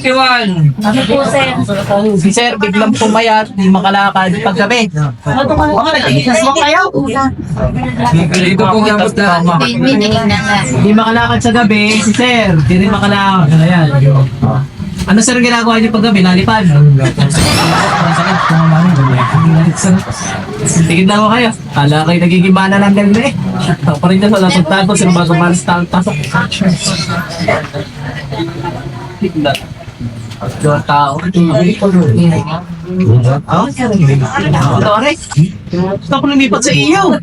21. Ano po, sir? Si Sir biglang pumayat, di makalakad paggabi. Baka nag-iisas mo kayo? Dito po gamot na. Di makalakad sa gabi, si Sir, di rin makalakad. Ayan. Ano sir ang ginagawa niyo paggabi? Nalipad? Tingin na ako kayo. Kala kayo nagiging mana ng ganda eh. Pa rin na sa lapagtago, sino bago malas taong pasok. Dua tao. Aray. Gusto ko lumipat sa iyo.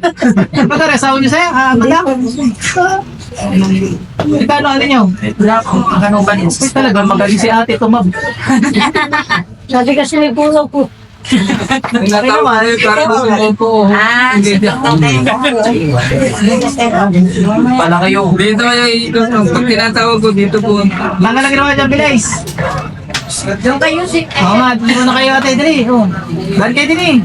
Baga, resawa niyo sa'yo. Ah, madam. Ikano ano niyo? Ano ba niyo? Talaga, magaling si ate ito. Sabi kasi may puso po. Tinatawa niyo, parang gusto mo. Pala kayo. Dito kayo ikot mo. Pag tinatawag ko dito po. Nangalang ginawa dyan, Bilays. Yung kayo si... Oo nga, dito na kayo ate, dali. Oh. Dali kayo din eh.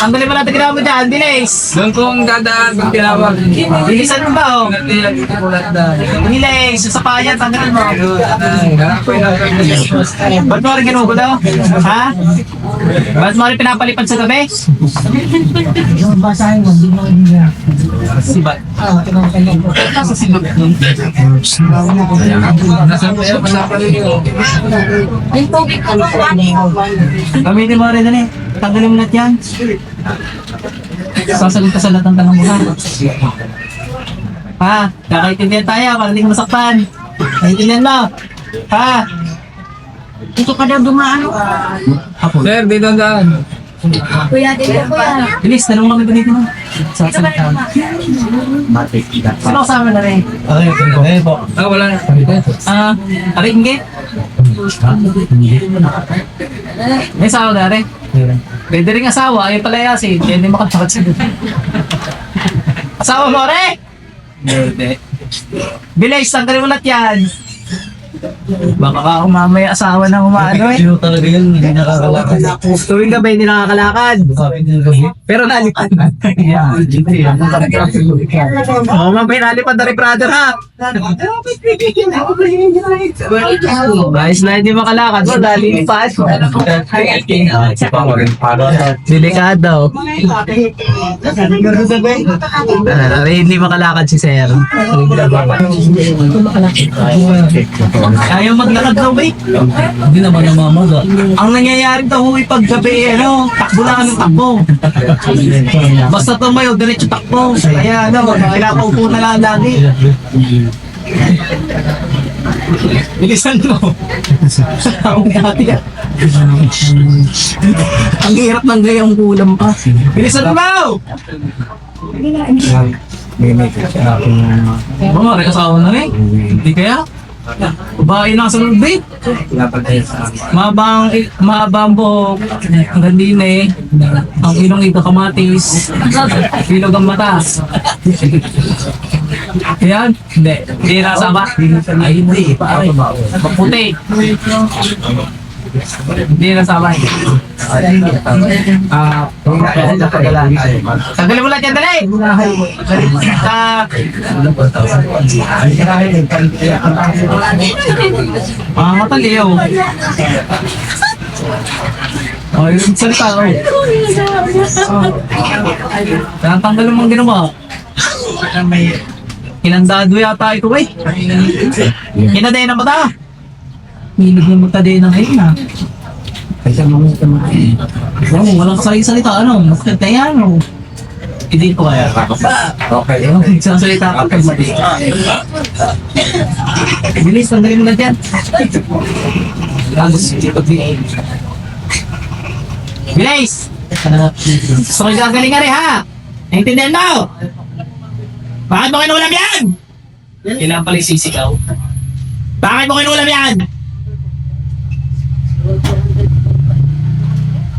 Tanggalin mo natin ginawa mo dyan, Bilays. Doon ko ang dadaan pag tinawag. Bilisan mo ba, oh? Bilays, sa payan, tanggalin mo. Ba't mo rin ginugulo? Ha? Ba't mo rin pinapalipad sa gabi? Sibat. Nasa sibat nun. Nasa po yung pasapalit yun. Yung tubig ko po. Gamitin mo rin na Tanggalin mo lahat yan. Sasagot ka sa lahat ng tanong mo ha. Ha? Kakaintindihan tayo para hindi ka masaktan. Kaintindihan mo. Ha? Dito ka daw dumaan. Sir, dito ang. Kuya, dito kuya. Bilis, tanong kami ganito mo. Sasalita. Sino kasama na rin? Okay, po. Ah, wala na. Ah, aray inggit? May asawa na rin? Pwede rin asawa, ayaw pala yasin. Hindi makatakat sa Asawa mo rin? Bilis, tanggalin mo lahat yan. Baka ka kung mamaya asawa na umano eh. Sino talaga yun? Hindi nakakalakad. Tuwing gabi hindi nakakalakad. Pero nalipad. Oo, oh, may nalipad na rin brother ha. Guys na hindi makalakad mo dahil lipad. Delikado. Ah, hindi makalakad si Sir. Ayaw maglakad daw eh. Hindi naman namamaga. Ang nangyayari daw huy pag gabi, ano, takbo lang ng takbo. Basta tumayo, diretso takbo. Kaya ano, pinapaupo na lang lagi. Bilisan mo. Ang dati ah. Ang hirap ng gayang kulam pa. Bilisan mo! Mga rekasawa na rin. Hindi kaya? Babae na sa babe. Mabang, mabang buhok, hanggang din eh. Ang ilong ito kamatis, ilog ang mata. Yan? Hindi. Hindi nasa ba? Ay, hindi. Pare. Hindi nasama. Ah, kaya napagalan. Tanggalin mo lahat yan, dali! Sa... Mga mataliw. Oh, yung salita ko. Kaya tanggalin mo ang ginawa. Kinandado yata ito eh. Kinaday na mata. Hilig na mata din ng ngayon ah. Wow, walang sa salita ano, masakit na yan oh. Hindi ko kaya. Okay. Yung salita ka pag mati. Bilis, tanggalin mo na dyan. Tapos, Bilis! Gusto ko yung gagaling nga rin ha! Naintindihan mo! Bakit mo kinulam yan? Kailangan pala sisigaw. Bakit mo kinulam yan?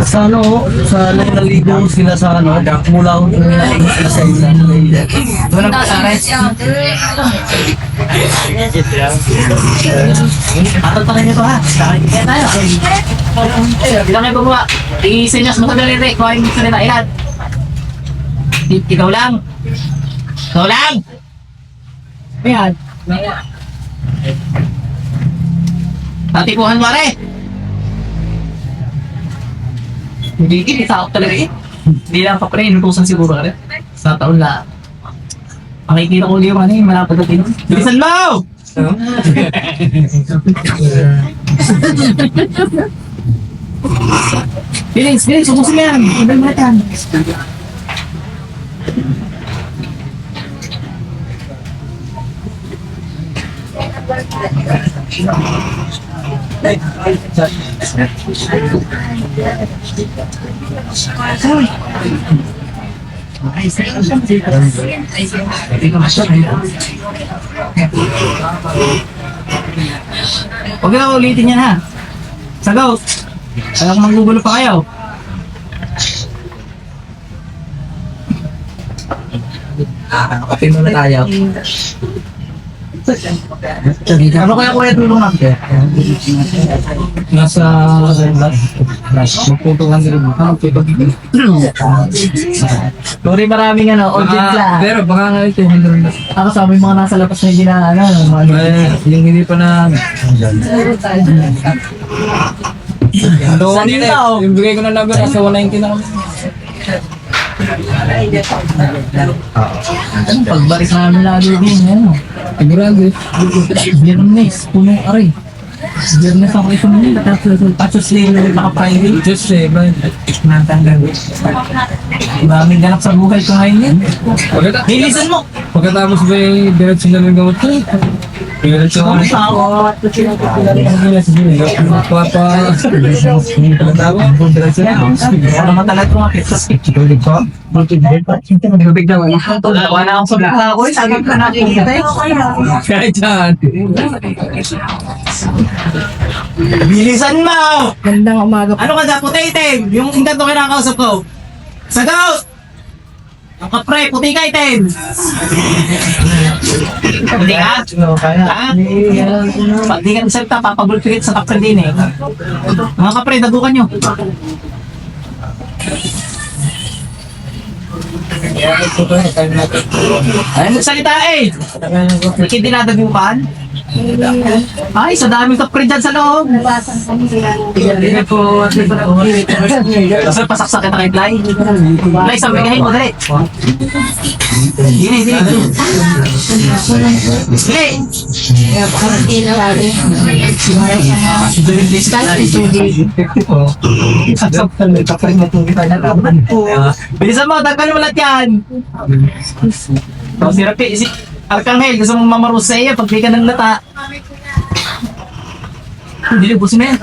Sa ano, sa ano, naligo sila sa ano, mula ko sila sa isa. Walang pasares. Atot pa ito ha. Kaya tayo. Bilang kayo gumawa. I-senyas mo sa daliri. Kung ayun gusto nila. Ilan? Ikaw lang. Ikaw lang. Ayan. Tatipuhan mo rin. Hindi kini sa ako talaga eh. Hindi lang pa pre, inutusan siguro ka rin. Sa taon na. Makikita ko ulit yung ano yung malapad na tinon. Bilisan mo! Bilis, bilis, ubusin mo yan. Ibig mo na yan. Huwag na ulitin yan ha. Sagaw. Kaya kung manggugulo pa kayo. Kape muna tayo. Ano kaya kuya tulong natin? Nasa magpupungan din mo. Ano Sorry maraming ano, audience lang. pero baka nga ito, hindi na. Ako kasama yung mga nasa labas na hindi na ano, yung hindi pa na... Ano, Saan yun daw? yung bigay ko na number, nasa 190 na kami. Pagbalik namin lalo din, ano. Sigurado eh. Biyernes, punong aray. Biyernes ako ito nila, tapos tapos din naka-Friday. Just say, ba? Natanggal. Maraming ganap sa buhay ko ngayon. Pagkata Bilisan mo! pagkatapos ba yung diretso na ng gamot ko? Diretso na ng Ako, Papa... Ano naman talaga ko nga pizza stick. Tubig ko? Tubig daw. Wala na akong sobra ako. Sabi ko nakikita eh. Kahit saan. Bilisan mo! Gandang umaga Ano ka da? Puti itim! Yung inkanto kinakausap ko. Sagaw! Ang kapre, puti ka itim! Hindi ka? Ha? Pag di ka nagsalita, papagulpigit sa kapre din eh. Mga kapre, dagukan nyo. Ay, magsalita eh! Hindi dinadagukan? Ay, sa daming kapre dyan sa loob. Hindi po, Kasi pasaksak kita kay Fly. Fly, sabihin mo, dali. Hindi, hindi. Dali. Bilisan mo, tagpan mo lahat yan. Oh, si Rapi, si Arkanghel, gusto mong mamarus sa iyo pag ka ng lata. Hindi, busin mo yan.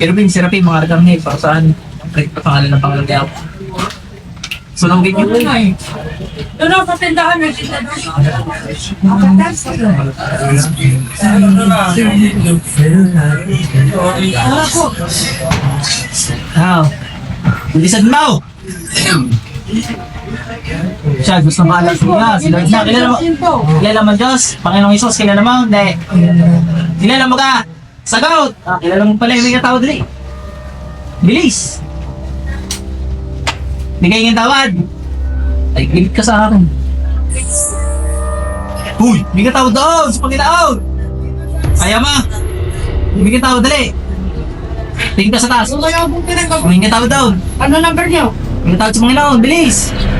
Pero bin, si Rapi, mga Arkanghel, para saan? Ang pangalan ng pangalan niya. Sunugin nyo. Doon ako sa tindahan, may tindahan. How? Bilisan mo! Siya, gusto maalam niya. Sila na, kilala mo. Kilala mo Diyos. Panginoong Isos, kilala mo? Hindi. Kilala mo ka? Sagot! Ah, kilala mo pala yung may katawad rin. Bilis! Bigay ng tawad. Ay, gilit ka sa akin. Uy! Bigay tawad doon! Sa Panginoon! Kaya ma! Bigay tawad dali! Tingin ka sa taas. Bigay tawad doon! Ano number niyo? Bigay tawad sa Panginoon! Bilis! Mga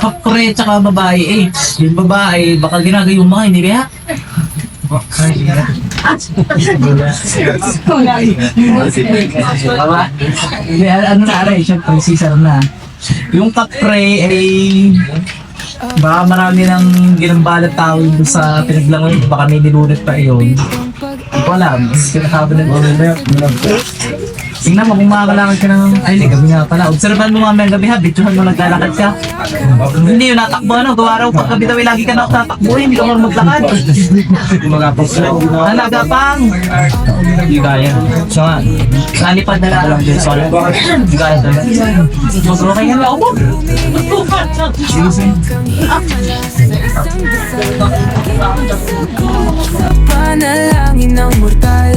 Kapre, tsaka babae eh. Yung babae, baka ginagayo mo hindi kaya? Baba? Ano na aray, syempre, Caesar na. Yung kapre ay baka marami nang ginambalat tao dun sa pinaglangoy, baka may nilulit pa yun. Hindi ko alam, kinakabi ng ulo Tingnan mo kung makakalakad ka ng... Ay, hindi, gabi nga pala. Observan mo mamaya gabi ha, bitsuhan mo naglalakad ka. Hindi yun, natakbo ano, gawa pag gabi daw ay lagi ka natatakbo, hindi ka marunong maglakad. Halaga pang! Hindi kaya. Siya nga. Nalipad na lang din, sorry. Hindi kaya talaga. Magro kayo na ako. Panalangin ng mortal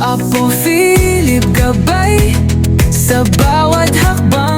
Apo Philip gabay Sa bawat hakbang